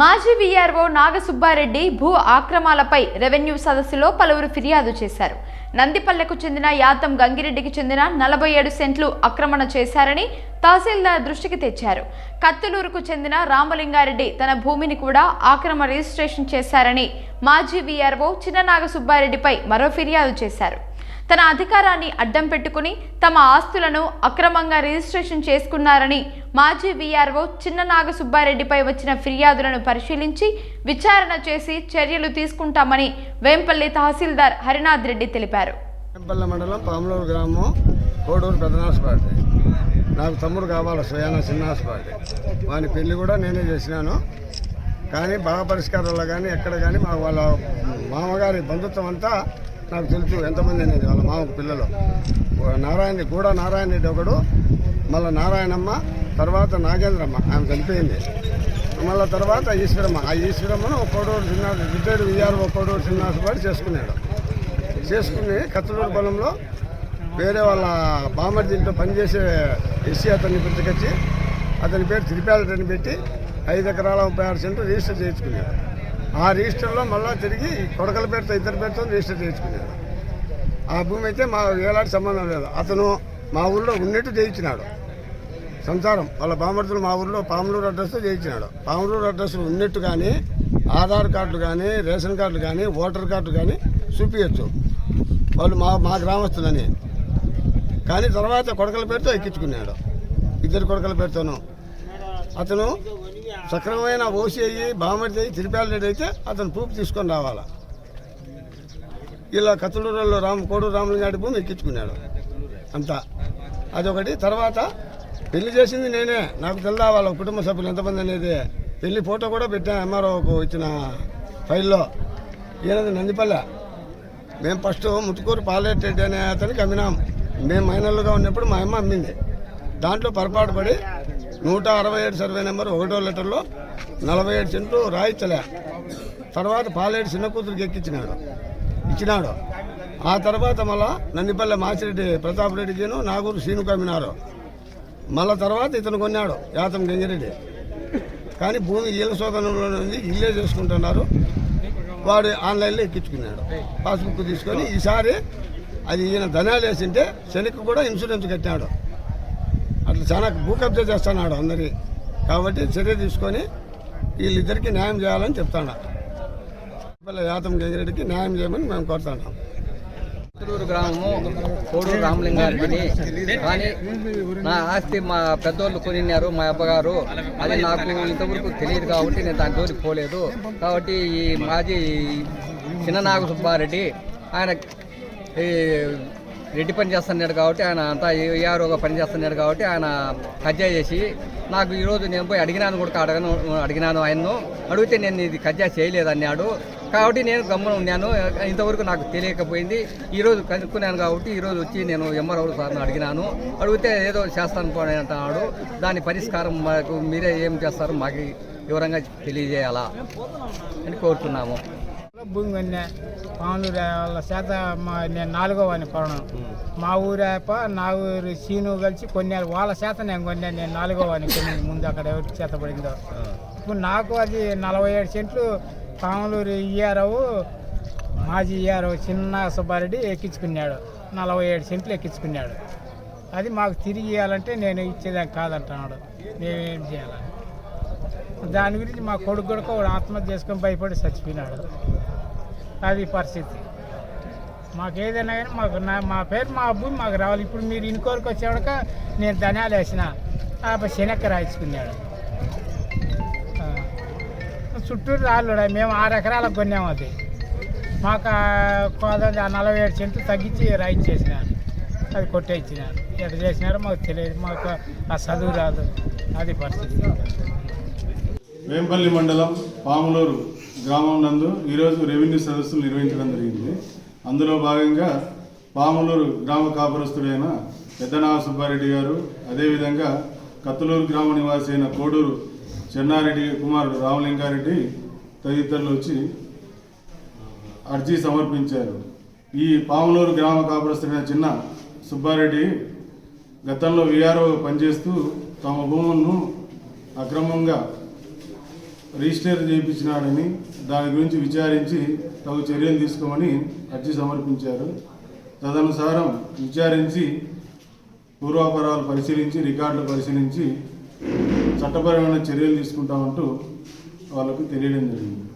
మాజీ వీఆర్ఓ నాగసుబ్బారెడ్డి భూ ఆక్రమాలపై రెవెన్యూ సదస్సులో పలువురు ఫిర్యాదు చేశారు. నందిపల్లెకు చెందిన యాతం గంగిరెడ్డికి చెందిన నలభై ఏడు సెంట్లు ఆక్రమణ చేశారని తహసీల్దార్ దృష్టికి తెచ్చారు. కత్తులూరుకు చెందిన రామలింగారెడ్డి తన భూమిని కూడా ఆక్రమ రిజిస్ట్రేషన్ చేశారని మాజీ వీఆర్ఓ చిన్న నాగసుబ్బారెడ్డిపై మరో ఫిర్యాదు చేశారు. తన అధికారాన్ని అడ్డం పెట్టుకుని తమ ఆస్తులను అక్రమంగా రిజిస్ట్రేషన్ చేసుకున్నారని మాజీ వీఆర్ఓ చిన్న నాగసుబ్బారెడ్డిపై వచ్చిన ఫిర్యాదులను పరిశీలించి విచారణ చేసి చర్యలు తీసుకుంటామని వేంపల్లి తహసీల్దార్ హరినాథ్ రెడ్డి తెలిపారు. వెంపల్లి మండలం పాములూరు గ్రామం కోడూరు పెదనాసుపాటి నాకు తమ్ముడు కావాలి స్వయాన చిన్నాసుపాటి వాని పెళ్ళి కూడా నేనే చేసినాను. కానీ బాగా పరిష్కారంలో కానీ ఎక్కడ కానీ మాకు వాళ్ళ మామగారి బంధుత్వం అంతా నాకు తెలుసు ఎంతమంది అనేది వాళ్ళ మామకు పిల్లలు. నారాయణ కూడా నారాయణ రెడ్డి ఒకడు మళ్ళీ నారాయణమ్మ తర్వాత నాగేంద్రమ్మ ఆమె చనిపోయింది. మళ్ళీ తర్వాత ఈశ్వరమ్మ. ఆ ఈశ్వరమ్మను కోడూరు చిన్న రిటైర్డ్ విఆర్ఓ కోడూరు చిన్నాసుపాటి చేసుకున్నాడు. చేసుకుని కత్తలూరు పొలంలో వేరే వాళ్ళ బామర్ దీంట్లో పనిచేసే ఎస్సీ అతన్ని పిలుచుకొచ్చి అతని పేరు తిరిపాలని పెట్టి ఐదు ఎకరాల ముప్పై ఆరు సెంట్లు రిజిస్టర్ చేయించుకున్నాడు. ఆ రిజిస్టర్లో మళ్ళీ తిరిగి కొడకల పేరుతో ఇద్దరు పేరుతో రిజిస్టర్ చేయించుకున్నాడు ఆ భూమి అయితే మా ఎలాంటి సంబంధం లేదు. అతను మా ఊళ్ళో ఉన్నట్టు చేయించినాడు. సంసారం వాళ్ళ బామర్తులు మా ఊళ్ళో పాములూరు అడ్రస్తో చేయించినాడు. పాములూరు అడ్రస్ ఉన్నట్టు కానీ ఆధార్ కార్డులు కానీ రేషన్ కార్డులు కానీ ఓటర్ కార్డు కానీ చూపించచ్చు వాళ్ళు మా మా గ్రామస్తులని. కానీ తర్వాత కొడకల పేరుతో ఎక్కించుకున్నాడు. ఇద్దరు కొడకల పేరుతోనూ. అతను సక్రమమైన ఓసి అయ్యి బామర్ది అయ్యి తిరుపాలరెడ్డి అయితే అతను ప్రూఫ్ తీసుకొని రావాలా? ఇలా కత్తులూరులో రామ్ కోడు రామలింగాడి భూమి ఎక్కించుకున్నాడు. అంతా. అదొకటి. తర్వాత పెళ్ళి చేసింది నేనే. నాకు తెలుదా వాళ్ళ కుటుంబ సభ్యులు ఎంతమంది అనేది? పెళ్ళి ఫోటో కూడా పెట్టాను ఎంఆర్ఓకు ఇచ్చిన ఫైల్లో. ఈయనది నందిపల్లె. మేము ఫస్ట్ ముత్తుకూరు పాలేటెడ్డి అనే అతనికి అమ్మినాం. మేము మైనర్లుగా ఉన్నప్పుడు మా అమ్మ అమ్మింది. దాంట్లో పొరపాటు పడి నూట అరవై ఏడు సర్వే నెంబర్ ఒకటో లెటర్లో నలభై ఏడు సెంట్లు రాయించలే తర్వాత పాలేడు చిన్న కూతురికి ఎక్కించినాడు ఇచ్చినాడు. ఆ తర్వాత మళ్ళా నందిపల్లె మాసిరెడ్డి ప్రతాప్ రెడ్డికిను నాగూరు శ్రీనుకామినారు మళ్ళా తర్వాత ఇతను కొన్నాడు యాతం గంగిరెడ్డి. కానీ భూమి ఇళ్ళ శోధనంలో ఉంది ఇల్లే చేసుకుంటున్నారు. వాడు ఆన్లైన్లో ఎక్కించుకున్నాడు. పాస్బుక్ తీసుకొని ఈసారి అది ఈయన ధనాలు వేసింటే శనికి కూడా ఇన్సూరెన్స్ కట్టాడు. చాలా భూకబ్జా చేస్తున్నాడు అందరి. కాబట్టి చర్య తీసుకొని వీళ్ళిద్దరికి న్యాయం చేయాలని చెప్తాడు యాతం గంగిరెడ్డికి న్యాయం చేయమని మేము కోరుతున్నాం. చిత్తూరు గ్రామము కోడూరు రామలింగారెడ్డిని. కానీ నా ఆస్తి మా పెద్దోళ్ళు కొనిన్నారు మా అబ్బగారు. అది నాకు ఇంతవరకు తెలియదు కాబట్టి నేను దాని జోలికి పోలేదు. కాబట్టి ఈ మాజీ చిన్ననాగ సుబ్బారెడ్డి ఆయన ఈ రెడ్డి పని చేస్తున్నాడు కాబట్టి ఆయన అంతా ఏఆర్ఓగా పని చేస్తున్నాడు కాబట్టి ఆయన కజ్జా చేసి నాకు ఈరోజు నేను పోయి అడిగినాను కూడా అడగను అడిగినాను ఆయన్ను. అడిగితే నేను ఇది కజ్జా చేయలేదన్నాడు కాబట్టి నేను గమ్మున ఉన్నాను. ఇంతవరకు నాకు తెలియకపోయింది. ఈరోజు కనుక్కున్నాను కాబట్టి ఈరోజు వచ్చి నేను ఎంఆర్ఓ సార్ని అడిగినాను. అడిగితే ఏదో చేస్తాను పోనీ అంటున్నాడు. దాని పరిష్కారం మాకు మీరే ఏం చేస్తారు మాకు వివరంగా తెలియజేయాలా అని కోరుతున్నాము. భూమి కొన్నా పాములూరు వాళ్ళ చేత మా నేను నాలుగో వాడిని కొనడం మా ఊరేప నా ఊరు సీను కలిసి కొన్నారు వాళ్ళ చేత నేను కొన్నాను నేను నాలుగో వాడిని కొన్ని ముందు అక్కడ ఎవరి చేత పడిందో. ఇప్పుడు నాకు అది నలభై ఏడు సెంట్లు పాములూరు ఇయ్యారావు మాజీ ఇయ్యారావు చిన్న సుబ్బారెడ్డి ఎక్కించుకున్నాడు. నలభై ఏడు సెంట్లు ఎక్కించుకున్నాడు. అది మాకు తిరిగి ఇవ్వాలంటే నేను ఇచ్చేదాన్ని కాదంటున్నాడు. మేమేం చేయాలి? దాని గురించి మా కొడుకు కూడా వాడు ఆత్మహత్య చేసుకొని భయపడి చచ్చిపోయినాడు. అది పరిస్థితి. మాకు ఏదైనా కానీ మాకు నా మా పేరు మా భూమి మాకు రావాలి. ఇప్పుడు మీరు ఇంకోరికి వచ్చేవాడక నేను ధనాలు వేసిన ఆ శనక్క రాయించుకున్నాడు. చుట్టూరు రాళ్ళు మేము ఆరు ఎకరాలకు కొన్నాము అది. మాకు ఆ కోదండి ఆ నలభై ఏడు సెంట్లు తగ్గించి రాయించేసినాను అది కొట్టేసినాను ఎట్లా చేసినారో మాకు తెలియదు. మాకు ఆ చదువు రాదు. అది పరిస్థితి. వేంపల్లి మండలం పాములూరు. గ్రామం నందు ఈరోజు రెవెన్యూ సదస్సులు నిర్వహించడం జరిగింది. అందులో భాగంగా పాములూరు గ్రామ కాపురస్తుడైన పెద్దనాగ సుబ్బారెడ్డి గారు అదేవిధంగా కత్తులూరు గ్రామ నివాసి అయిన కోడూరు చెన్నారెడ్డి కుమారుడు రామలింగారెడ్డి తదితరులు వచ్చి అర్జీ సమర్పించారు. ఈ పాములూరు గ్రామ కాపురస్తుడైన చిన్న సుబ్బారెడ్డి గతంలో విఆర్ఓ పనిచేస్తూ తమ భూములను అక్రమంగా రిజిస్టర్ చేయించినాడని దాని గురించి విచారించి తగు చర్యలు తీసుకోమని అర్జీ సమర్పించారు. తదనుసారం విచారించి పూర్వాపరాలు పరిశీలించి రికార్డులు పరిశీలించి చట్టపరమైన చర్యలు తీసుకుంటామంటూ వాళ్ళకు తెలియడం జరిగింది.